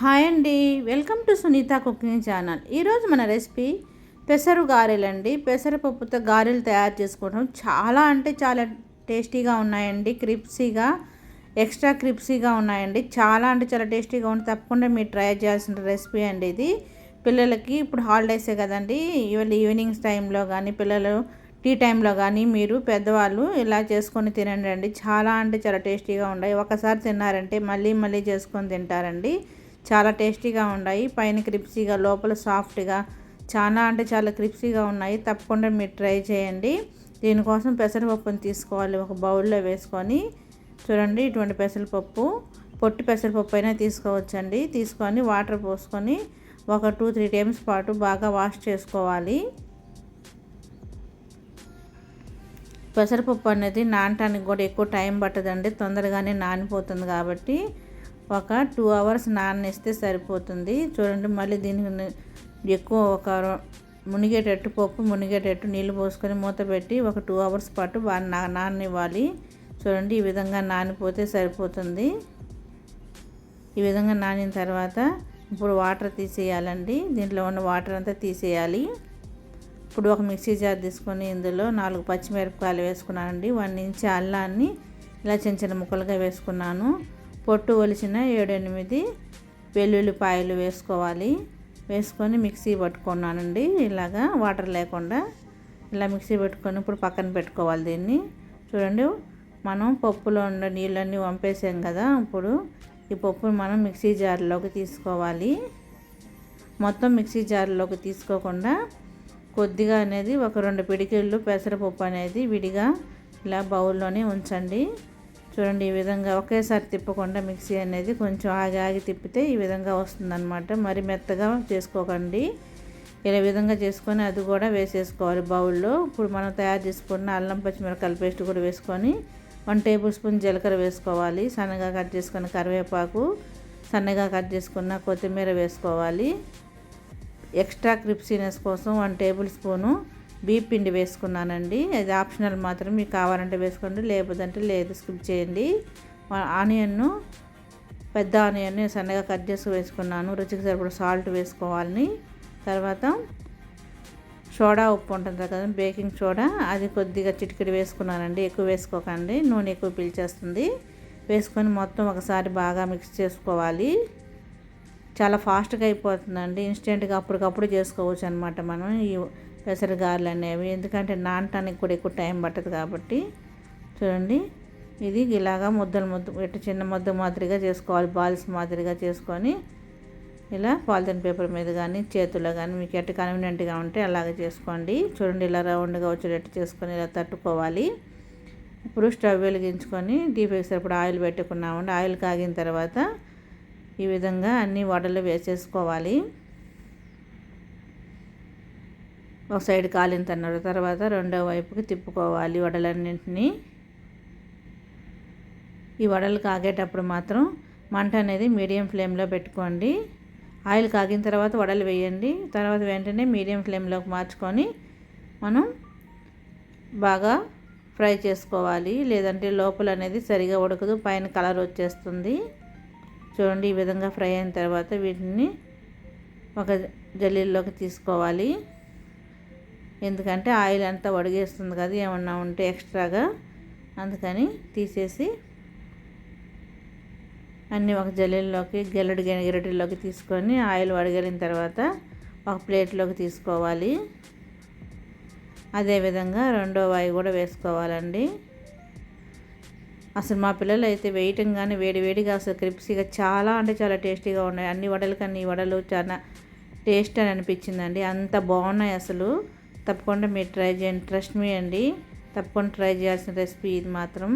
Hi అండి. Welcome to Sunitha cooking channel. ఈరోజు మన రెసిపీ పెసరు గారెలండి పెసరపప్పుతో గారెలు తయారు చేసుకోవడం చాలా అంటే చాలా టేస్టీగా ఉన్నాయండి. క్రిప్సీగా ఎక్స్ట్రా క్రిప్సీగా ఉన్నాయండి. చాలా అంటే చాలా టేస్టీగా ఉంది. తప్పకుండా మీరు ట్రై చేయాల్సిన రెసిపీ అండి ఇది. పిల్లలకి ఇప్పుడు హాలిడేసే కదండి. ఇవాళ ఈవినింగ్స్ టైంలో కానీ పిల్లలు టీ టైంలో కానీ మీరు పెద్దవాళ్ళు ఇలా చేసుకొని తినండి అండి. చాలా అంటే చాలా టేస్టీగా ఉన్నాయి. ఒకసారి తిన్నారంటే మళ్ళీ మళ్ళీ చేసుకొని తింటారండి. చాలా టేస్టీగా ఉన్నాయి. పైన క్రిప్సీగా లోపల సాఫ్ట్గా చాలా అంటే చాలా క్రిప్సీగా ఉన్నాయి. తప్పకుండా మీరు ట్రై చేయండి. దీనికోసం పెసరపప్పుని తీసుకోవాలి. ఒక బౌల్లో వేసుకొని చూడండి ఇటువంటి పెసరపప్పు పొట్టి పెసరపప్పు అయినా తీసుకోవచ్చండి. తీసుకొని వాటర్ పోసుకొని ఒక టూ త్రీ టైమ్స్ పాటు బాగా వాష్ చేసుకోవాలి. పెసరపప్పు అనేది నానటానికి కూడా ఎక్కువ టైం పట్టదండి. తొందరగానే నానిపోతుంది కాబట్టి ఒక టూ అవర్స్ నాననిస్తే సరిపోతుంది. చూడండి మళ్ళీ దీనికి ఎక్కువ ఒక మునిగేటట్టు పప్పు మునిగేటట్టు నీళ్ళు పోసుకొని మూత పెట్టి ఒక టూ అవర్స్ పాటు బాగా నా నాననివ్వాలి. చూడండి ఈ విధంగా నానిపోతే సరిపోతుంది. ఈ విధంగా నానిన తర్వాత ఇప్పుడు వాటర్ తీసేయాలండి. దీంట్లో ఉన్న వాటర్ అంతా తీసేయాలి. ఇప్పుడు ఒక మిక్సీ జార్ తీసుకొని ఇందులో నాలుగు పచ్చిమిరపకాయలు వేసుకున్నానండి. వన్ ఇంచ్ అల్లాన్ని ఇలా చిన్న చిన్న ముక్కలుగా వేసుకున్నాను. పొట్టు ఒలిచిన ఏడెనిమిది వెల్లుల్లిపాయలు వేసుకోవాలి. వేసుకొని మిక్సీ పట్టుకున్నానండి. ఇలాగా వాటర్ లేకుండా ఇలా మిక్సీ పెట్టుకొని ఇప్పుడు పక్కన పెట్టుకోవాలి దీన్ని. చూడండి మనం పప్పులో ఉన్న నీళ్ళన్నీ వంపేసాం కదా ఇప్పుడు ఈ పప్పును మనం మిక్సీ జార్లోకి తీసుకోవాలి. మొత్తం మిక్సీ జార్లోకి తీసుకోకుండా కొద్దిగా అనేది ఒక రెండు పిడికిళ్ళు పెసరపప్పు అనేది విడిగా ఇలా బౌల్లోనే ఉంచండి. చూడండి ఈ విధంగా ఒకేసారి తిప్పకుండా మిక్సీ అనేది కొంచెం ఆగి ఆగి తిప్పితే ఈ విధంగా వస్తుందన్నమాట. మరి మెత్తగా చేసుకోకండి. ఇలా విధంగా చేసుకొని అది కూడా వేసేసుకోవాలి బౌల్లో. ఇప్పుడు మనం తయారు చేసుకున్న అల్లం పచ్చిమిరకాయల పేస్ట్ కూడా వేసుకొని వన్ టేబుల్ స్పూన్ జీలకర్ర వేసుకోవాలి. సన్నగా కట్ చేసుకున్న కరివేపాకు సన్నగా కట్ చేసుకున్న కొత్తిమీర వేసుకోవాలి. ఎక్స్ట్రా క్రిప్సీనెస్ కోసం వన్ టేబుల్ స్పూను బీప్ పిండి వేసుకున్నానండి. అది ఆప్షనల్ మాత్రం మీకు కావాలంటే వేసుకోండి లేకపోతే లేదు స్కిప్ చేయండి. ఆనియన్ను పెద్ద ఆనియన్ని సన్నగా కట్ చేసి వేసుకున్నాను. రుచికి సరిపడ సాల్ట్ వేసుకోవాలని. తర్వాత సోడా ఉప్పు ఉంటుంది కదా బేకింగ్ సోడా. అది కొద్దిగా చిటికిడి వేసుకున్నానండి. ఎక్కువ వేసుకోకండి. నూనె ఎక్కువ పీల్చేస్తుంది. వేసుకొని మొత్తం ఒకసారి బాగా మిక్స్ చేసుకోవాలి. చాలా ఫాస్ట్గా అయిపోతుందండి. ఇన్స్టెంట్గా అప్పటికప్పుడు చేసుకోవచ్చు అనమాట మనం. ఈ పెసరగారలు అనేవి. ఎందుకంటే నానటానికి కూడా ఎక్కువ టైం పట్టదు కాబట్టి. చూడండి. ఇది ఇలాగా ముద్దలు ముద్ద ఇట్లా చిన్న ముద్ద మాదిరిగా చేసుకోవాలి. బాల్స్ మాదిరిగా చేసుకొని ఇలా పాలిథిన్ పేపర్ మీద కానీ చేతుల్లో కానీ మీకు ఎట్ట కన్వీనియంట్గా ఉంటే అలాగే చేసుకోండి. చూడండి ఇలా రౌండ్గా వచ్చేటట్టు చేసుకొని ఇలా తట్టుకోవాలి. ఇప్పుడు స్టవ్ వెలిగించుకొని డీప్ వేసేటప్పుడు ఆయిల్ పెట్టుకున్నామండి. ఆయిల్ కాగిన తర్వాత ఈ విధంగా అన్ని వడలు వేసేసుకోవాలి. ఒక సైడ్ కాలిన తన్నారు తర్వాత రెండో వైపుకి తిప్పుకోవాలి వడలన్నింటినీ. ఈ వడలు కాగేటప్పుడు మాత్రం మంట అనేది మీడియం ఫ్లేమ్లో పెట్టుకోండి. ఆయిల్ కాగిన తర్వాత వడలు వేయండి. తర్వాత వెంటనే మీడియం ఫ్లేమ్లోకి మార్చుకొని మనం బాగా ఫ్రై చేసుకోవాలి. లేదంటే లోపల అనేది సరిగా ఉడకదు పైన కలర్ వచ్చేస్తుంది. చూడండి ఈ విధంగా ఫ్రై అయిన తర్వాత వీటిని ఒక జల్లీల్లోకి తీసుకోవాలి. ఎందుకంటే ఆయిల్ అంతా వడిగేస్తుంది కదా ఏమన్నా ఉంటే ఎక్స్ట్రాగా అందుకని తీసేసి అన్నీ ఒక జల్లీల్లోకి గెల్లడి గిరటిలోకి తీసుకొని ఆయిల్ వడగలిన తర్వాత ఒక ప్లేట్లోకి తీసుకోవాలి. అదేవిధంగా రెండో వాయి కూడా వేసుకోవాలండి. అసలు మా పిల్లలు అయితే వేయటం కానీ వేడి వేడిగా అసలు క్రిప్సీగా చాలా అంటే చాలా టేస్టీగా ఉన్నాయి. అన్ని వడలు కానీ ఈ వడలు చాలా టేస్ట్ అని అనిపించిందండి. అంత బాగున్నాయి అసలు. తప్పకుండా మీరు ట్రై చేయండి. ట్రస్ట్ మీ అండి. తప్పకుండా ట్రై చేయాల్సిన రెసిపీ ఇది మాత్రం.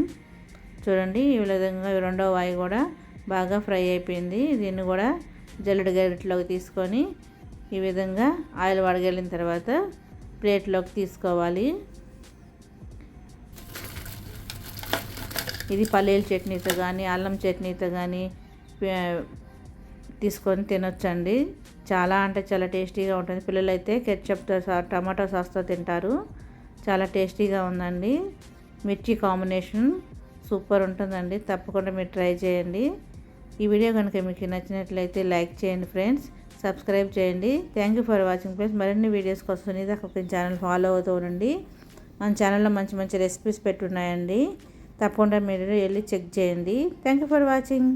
చూడండి ఈ విధంగా రెండో వాయి కూడా బాగా ఫ్రై అయిపోయింది. దీన్ని కూడా జల్లెడ గరిటలోకి తీసుకొని ఈ విధంగా ఆయిల్ వడగలిన తర్వాత ప్లేట్లోకి తీసుకోవాలి. ఇది పల్లీల చట్నీతో కానీ అల్లం చట్నీతో కానీ తీసుకొని తినొచ్చండి. చాలా అంటే చాలా టేస్టీగా ఉంటుంది. పిల్లలు అయితే కెచ్చప్తో టమాటో సాస్తో తింటారు. చాలా టేస్టీగా ఉందండి. మిర్చి కాంబినేషన్ సూపర్ ఉంటుందండి. తప్పకుండా మీరు ట్రై చేయండి. ఈ వీడియో కనుక మీకు నచ్చినట్లయితే లైక్ చేయండి ఫ్రెండ్స్. సబ్స్క్రైబ్ చేయండి. Thank you for watching friends. మరిన్ని వీడియోస్ కోసం సునీత కుకింగ్ ఛానల్ ఫాలో అవుతూ ఉండండి. మన ఛానల్లో మంచి మంచి రెసిపీస్ పెట్టున్నాయండి. తప్పకుండా మీరు వెళ్ళి చెక్ చేయండి. Thank you for watching.